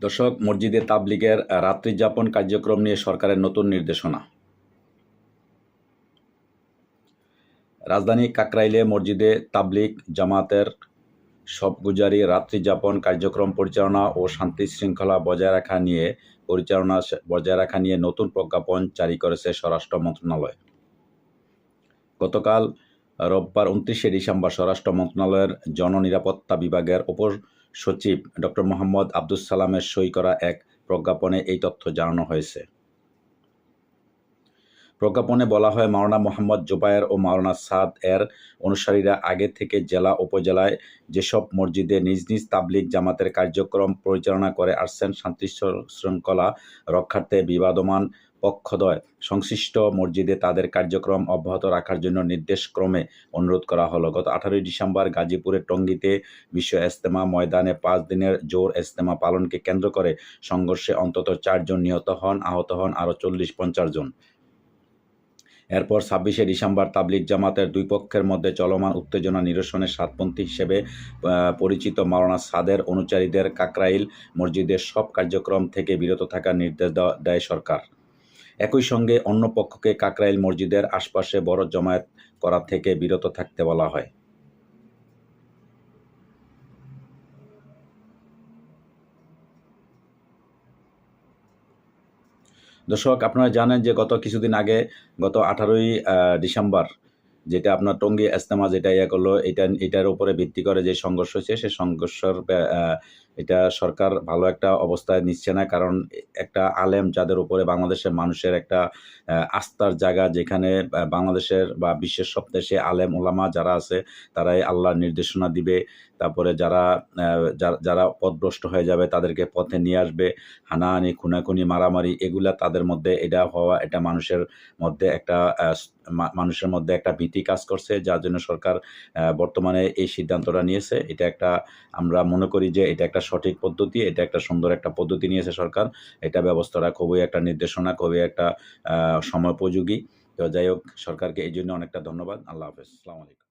দর্শক, মসজিদে তাবলিগের রাত্রি যাপন কার্যক্রম নিয়ে সরকারের নতুন নির্দেশনা। রাজধানী কাকরাইলে মসজিদে তাবলিগ জামাতের সব গুজারি রাত্রি যাপন কার্যক্রম পরিচালনা ও শান্তি শৃঙ্খলা বজায় রাখা নিয়ে, পরিচালনা বজায় রাখা নিয়ে নতুন প্রজ্ঞাপন জারি করেছে স্বরাষ্ট্র মন্ত্রণালয়। গতকাল রোববার উনত্রিশে ডিসেম্বর স্বরাষ্ট্র মন্ত্রণালয়ের জননিরাপত্তা বিভাগের উপর সচিব ডক্টর মোহাম্মদ আব্দুস সালামের সই করা এক প্রজ্ঞাপনে এই তথ্য জানানো হয়েছে। প্রজ্ঞাপনে বলা হয়, মাওলানা মোহাম্মদ জোবায়ের ও মাওলানা সাদ এর অনুসারীরা আগে থেকে জেলা, উপজেলায় যেসব মসজিদে নিজ নিজ তাবলিগ জামাতের কার্যক্রম পরিচালনা করে আসছেন, শান্তি শৃঙ্খলা রক্ষার্থে বিবাদমান পক্ষদ্বয় সংশ্লিষ্ট মসজিদে তাদের কার্যক্রম অব্যাহত রাখার জন্য নির্দেশক্রমে অনুরোধ করা হলো। গত আঠারোই ডিসেম্বর গাজীপুরের টঙ্গীতে বিশ্ব ইজতেমা ময়দানে পাঁচ দিনের জোর ইজতেমা পালনকে কেন্দ্র করে সংঘর্ষে অন্তত চারজন নিহত হন, আহত হন আরও চল্লিশ পঞ্চাশ জন। এরপর ছাব্বিশে ডিসেম্বর তাবলিক জামাতের দুই পক্ষের মধ্যে চলমান উত্তেজনা নিরসনের সাতপন্থী হিসেবে পরিচিত মাওলানা সাদের অনুচারীদের কাকরাইল মসজিদের সব কার্যক্রম থেকে বিরত থাকার নির্দেশ দেয় সরকার। একই সঙ্গে অন্য পক্ষকে কাকরাইল মসজিদের আশপাশে বড় জমায়েত করা থেকে বিরত থাকতে বলা হয়। দর্শক, আপনারা জানেন যে গত কিছুদিন আগে, গত আঠারোই ডিসেম্বর যেটা আপনার টঙ্গী এস্তেমা যেটা ইয়ে করল, এটা, এটার উপরে ভিত্তি করে যে সংঘর্ষ হয়েছে সেই সংঘর্ষের এটা সরকার ভালো একটা অবস্থায় নিচ্ছে না, কারণ একটা আলেম যাদের উপরে বাংলাদেশের মানুষের একটা আস্থার জায়গা যেখানে বাংলাদেশের বা বিশ্বের সব দেশে আলেম ওলামা যারা আছে, তারাই আল্লাহর নির্দেশনা দিবে। তারপরে যারা যারা পথভ্রষ্ট হয়ে যাবে তাদেরকে পথে নিয়ে আসবে। হানাহানি, খুনাখুনি, মারামারি এগুলা তাদের মধ্যে এটা হওয়া, এটা মানুষের মধ্যে একটা মানুষের মধ্যে একটা ভীতি কাজ করছে, যার জন্য সরকার বর্তমানে এই সিদ্ধান্তটা নিয়েছে। এটা একটা আমরা মনে করি যে এটা একটা সঠিক পদ্ধতি, এটা একটা সুন্দর একটা পদ্ধতি নিয়েছে সরকার। এটা ব্যবস্থাটা খুবই একটা নির্দেশনা খুবই একটা সময়োপযোগী। তো যাই হোক, সরকারকে এই জন্য অনেকটা ধন্যবাদ। আল্লাহ হাফেজ। আলাইকুম।